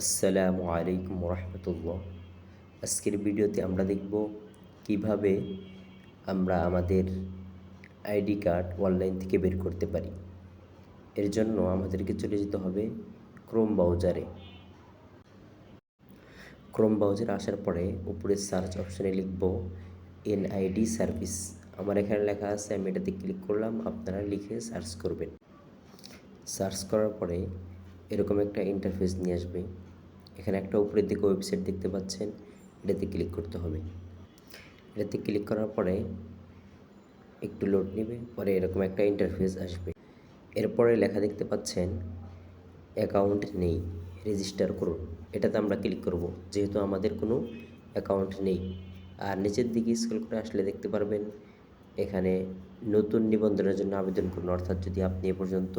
আসসালামু আলাইকুম রহমতুল্লাহ। আজকের ভিডিওতে আমরা দেখব কীভাবে আমরা আমাদের আইডি কার্ড অনলাইন থেকে বের করতে পারি। এর জন্য আমাদেরকে চলে যেতে হবে ক্রোম ব্রাউজারে। ক্রোম ব্রাউজারে আসার পরে উপরে সার্চ অপশানে লিখব এনআইডি সার্ভিস। আমার এখানে লেখা আছে, আমি এটাতে ক্লিক করলাম, আপনারা লিখে সার্চ করবেন। সার্চ করার পরে এরকম একটা ইন্টারফেস নিয়ে আসবে। এখানে একটা উপরের দিকে ওয়েবসাইট দেখতে পাচ্ছেন, এটাতে ক্লিক করতে হবে। এটাতে ক্লিক করার পরে একটু লোড নেবে, পরে এরকম একটা ইন্টারফেস আসবে। এরপরে লেখা দেখতে পাচ্ছেন অ্যাকাউন্ট নেই রেজিস্টার করুন। এটাতে আমরা ক্লিক করব, যেহেতু আমাদের কোনো অ্যাকাউন্ট নেই। আর নিচের দিকে স্ক্রল করে আসলে দেখতে পারবেন, এখানে নতুন নিবন্ধনের জন্য আবেদন করুন। অর্থাৎ যদি আপনি এ পর্যন্ত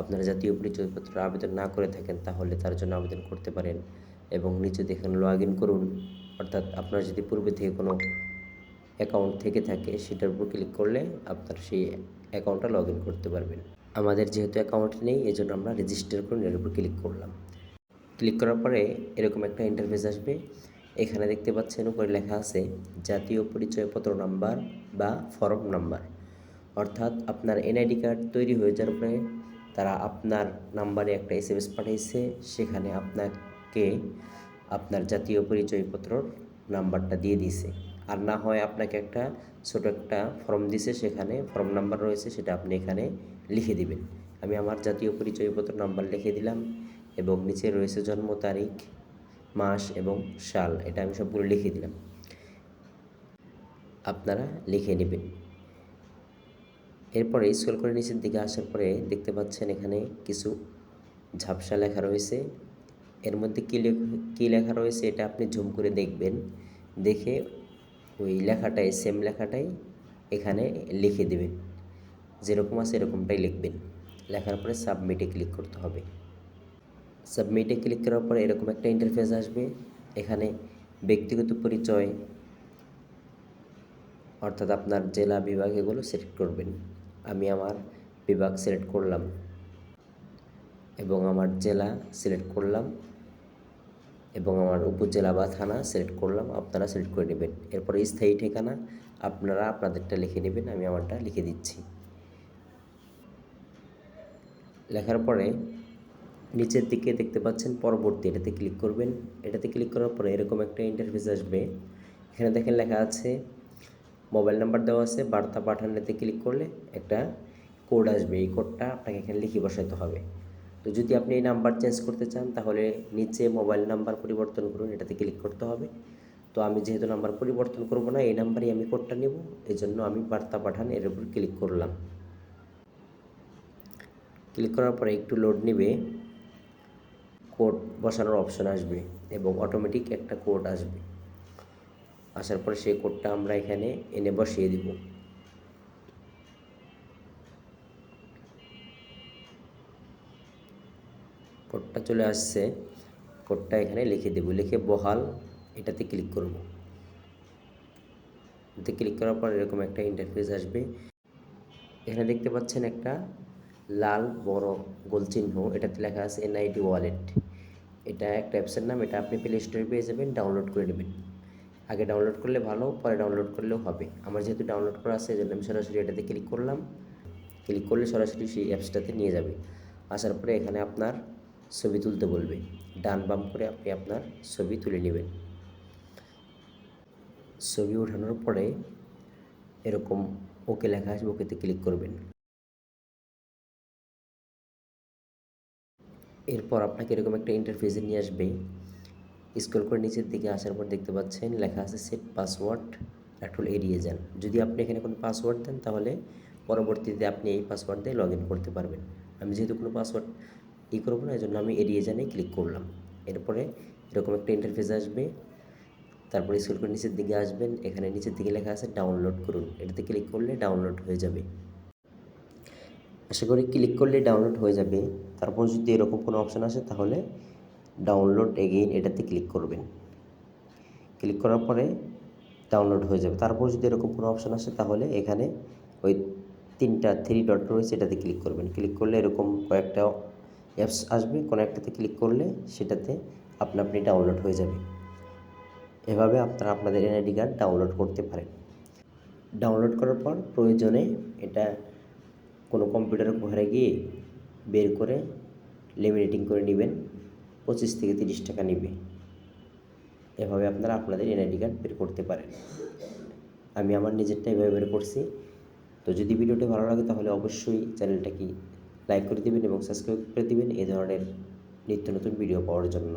আপনার জাতীয় পরিচয়পত্র আবেদন না করে থাকেন, তাহলে তার জন্য আবেদন করতে পারেন এবং নিচে দেখেন লগ ইন করুন। অর্থাৎ আপনার যদি পূর্বে থেকে কোনো অ্যাকাউন্ট থেকে থাকে, সেটার উপর ক্লিক করলে আপনার সেই অ্যাকাউন্টটা লগ ইন করতে পারবেন। আমাদের যেহেতু অ্যাকাউন্ট নেই, এজন্য আমরা রেজিস্টার করুন এর উপর ক্লিক করলাম। ক্লিক করার পরে এরকম একটা ইন্টারফেস আসবে। এখানে দেখতে পাচ্ছেন, উপরে লেখা আছে, জাতীয় পরিচয়পত্র নাম্বার বা ফর্ম নাম্বার অর্থাৎ আপনার এনআইডি কার্ড তৈরি হয়ে যাওয়ার পরে তারা আপনার নাম্বারে একটা এস এম এস পাঠিয়েছে সেখানে আপনাকে আপনার জাতীয় পরিচয়পত্রর নাম্বারটা দিয়ে দিছে আর না হয় আপনাকে একটা ছোট একটা ফর্ম দিছে, সেখানে ফর্ম নাম্বার রয়েছে, সেটা আপনি এখানে লিখে দিবেন। আমি আমার জাতীয় পরিচয়পত্র নাম্বার লিখে দিলাম এবং নিচে রয়েছে জন্ম তারিখ, মাস এবং সাল, এটা আমি সবগুলো লিখে দিলাম। আপনারা লিখে নেবেন। এরপরে স্ক্রল করে নিচের দিকে আসার পরে দেখতে পাচ্ছেন এখানে কিছু ঝাপসা লেখা রয়েছে। এর মধ্যে কী কী লেখা রয়েছে এটা আপনি ঝুম করে দেখবেন। দেখে ওই লেখাটাই সেম লেখাটাই এখানে লিখে দেবেন। যেরকম আছে এরকমটাই লিখবেন। লেখার পরে সাবমিটে ক্লিক করতে হবে। সাবমিটে ক্লিক করার পরে এরকম একটা ইন্টারফেস আসবে। এখানে ব্যক্তিগত পরিচয় অর্থাৎ আপনার জেলা বিভাগ এগুলো সিলেক্ট করবেন। আমি আমার বিভাগ সিলেক্ট করলাম এবং আমার জেলা সিলেক্ট করলাম এবং আমার উপজেলা বা থানা সিলেক্ট করলাম। আপনারা সিলেক্ট করে নেবেন। এরপরে স্থায়ী ঠিকানা আপনারা আপনাদেরটা লিখে নেবেন, আমি আমারটা লিখে দিচ্ছি। লেখার পরে নিচের দিকে দেখতে পাচ্ছেন, পরবর্তী এটাতে ক্লিক করবেন। এটাতে ক্লিক করার পরে এরকম একটা ইন্টারফেস আসবে। এখানে দেখেন লেখা আছে মোবাইল নাম্বার দেওয়া আছে, বার্তা পাঠানোতে ক্লিক করলে একটা কোড আসবে। এই কোডটা আপনাকে এখানে লিখে বসাতে হবে। তো যদি আপনি এই নাম্বার চেঞ্জ করতে চান, তাহলে নিচে মোবাইল নাম্বার পরিবর্তন করুন, এটাতে ক্লিক করতে হবে। তো আমি যেহেতু নাম্বার পরিবর্তন করব না, এই নাম্বারই আমি কোডটা নেব এই জন্য আমি বার্তা পাঠান এর উপর ক্লিক করলাম। ক্লিক করার পরে একটু লোড নেবে, কোড বসানোর অপশন আসবে এবং অটোমেটিক একটা কোড আসবে। আসার পরে সেই কোডটা আমরা এখানে এনে বসিয়ে দিব। কোডটা চলে আসছে। কোডটা এখানে লিখে দেব। লিখে বহাল এটাতে ক্লিক করব। এতে ক্লিক করার পর এরকম একটা ইন্টারফেস আসবে। এখানে দেখতে পাচ্ছেন একটা লাল বড় গোল চিহ্ন। এটাতে লেখা আছে এনআইডি ওয়ালেট এটা একটা অ্যাপসের নাম। এটা আপনি প্লে স্টোরে পেয়ে যাবেন, ডাউনলোড করে নেবেন। আগে ডাউনলোড করলে ভালো, পরে ডাউনলোড করলেও হবে। আমার যেহেতু ডাউনলোড করা আছে এই জন্য আমি সরাসরি এটাতে ক্লিক করলাম। ক্লিক করলে সরাসরি সেই অ্যাপসটাতে নিয়ে যাবে। আসার পরে এখানে আপনার ছবি তুলতে বলবে। ডান বাম করে আপনি আপনার ছবি তুলে নেবেন। ছবি ওঠানোর পরে এরকম ওকে লেখা আসবে ওকেতে ক্লিক করবেন। এরপর আপনাকে এরকম একটা ইন্টারফেসে নিয়ে আসবে। স্ক্রল করে নিচের দিকে আসার পর দেখতে পাচ্ছেন লেখা আছে সেট পাসওয়ার্ড একটু এড়িয়ে যান যদি আপনি এখানে কোনো পাসওয়ার্ড দেন তাহলে পরবর্তীতে আপনি এই পাসওয়ার্ড দিয়ে লগ করতে পারবেন। আমি যেহেতু কোনো পাসওয়ার্ড ই করব না এই জন্য আমি এড়িয়ে জানে ক্লিক করলাম। এরপরে এরকম একটা ইন্টারফেস আসবে। তারপরে স্ক্রল করে নিচের দিকে আসবেন। এখানে নিচের দিকে লেখা আছে ডাউনলোড করুন। এটাতে ক্লিক করলে ডাউনলোড হয়ে যাবে। আশা করি ক্লিক করলে ডাউনলোড হয়ে যাবে। তারপর যদি এরকম কোনো অপশান আসে তাহলে ডাউনলোড এগেইন এটাতে ক্লিক করবেন। ক্লিক করার পরে ডাউনলোড হয়ে যাবে। তারপর যদি এরকম কোনো অপশান আসে তাহলে এখানে ওই তিনটা থ্রি ডট রয়েছে এটাতে ক্লিক করবেন। ক্লিক করলে এরকম কয়েকটা অ্যাপস আসবে। কোনো একটাতে ক্লিক করলে সেটাতে আপনা আপনি ডাউনলোড হয়ে যাবে। এভাবে আপনারা আপনাদের এনআইডি কার্ড ডাউনলোড করতে পারেন। ডাউনলোড করার পর প্রয়োজনে এটা কোনো কম্পিউটারে ঘরে গিয়ে বের করে লেমিনেটিং করে নেবেন। পঁচিশ থেকে তিরিশ টাকা নেবে। এভাবে আপনারা আপনাদের এনআইডি কার্ড বের করতে পারেন। আমি আমার নিজেরটা এভাবে বের করছি। তো যদি ভিডিওটি ভালো লাগে তাহলে অবশ্যই চ্যানেলটাকে লাইক করে দেবেন এবং সাবস্ক্রাইব করে দেবেন। এই ধরনের নিত্য নতুন ভিডিও পাওয়ার জন্য।